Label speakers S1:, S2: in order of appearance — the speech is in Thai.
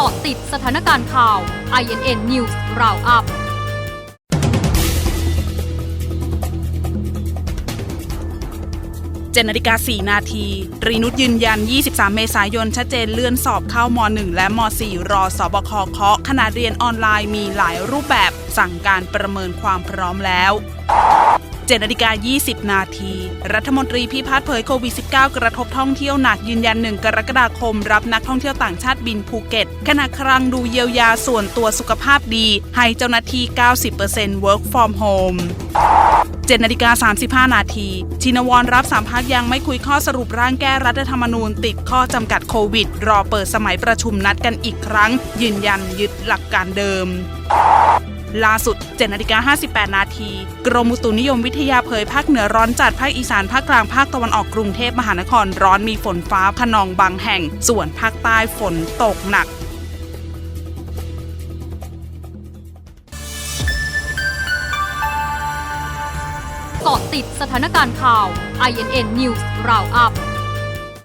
S1: กาะติดสถานการณ์ข่าว INN News Roundup
S2: 7นาฬิกา4นาทีตรีนุชยืนยัน 23 เมษายน ชัดเจนเลื่อนสอบเข้าม .1 และม .4 รอสบคเคาะขณะเรียนออนไลน์มีหลายรูปแบบสั่งการประเมินความพร้อมแล้ว 7นาฬิกา20 นาที รัฐมนตรีพิพัฒน์เผยโควิด -19 กระทบท่องเที่ยวหนักยืนยัน 1 กรกฎาคม รับนักท่องเที่ยวต่างชาติบินภูเก็ตขณะครังดูเยียวยาส่วนตัวสุขภาพดี ให้เจ้าหน้าที่ 90% work from home 7นาฬิกา35 นาที ชินวรรับสามพักยังไม่คุยข้อสรุปร่างแก้รัฐธรรมนูญ ติดข้อจำกัดโควิด รอเปิดสมัยประชุมนัดกันอีกครั้ง ยืนยันยึดหลักการเดิม ล่าสุด7นาฬิกา58 นาที กรมอุตุนิยมวิทยาเผยภาคเหนือร้อนจัดภาคอีสานภาคกลางภาคตะวันออกกรุงเทพมหานครร้อนมีฝนฟ้าขนองบางแห่ง ส่วนภาคใต้ฝนตกหนัก
S1: เกาะติดสถานการณ์ข่าว INN News Roundup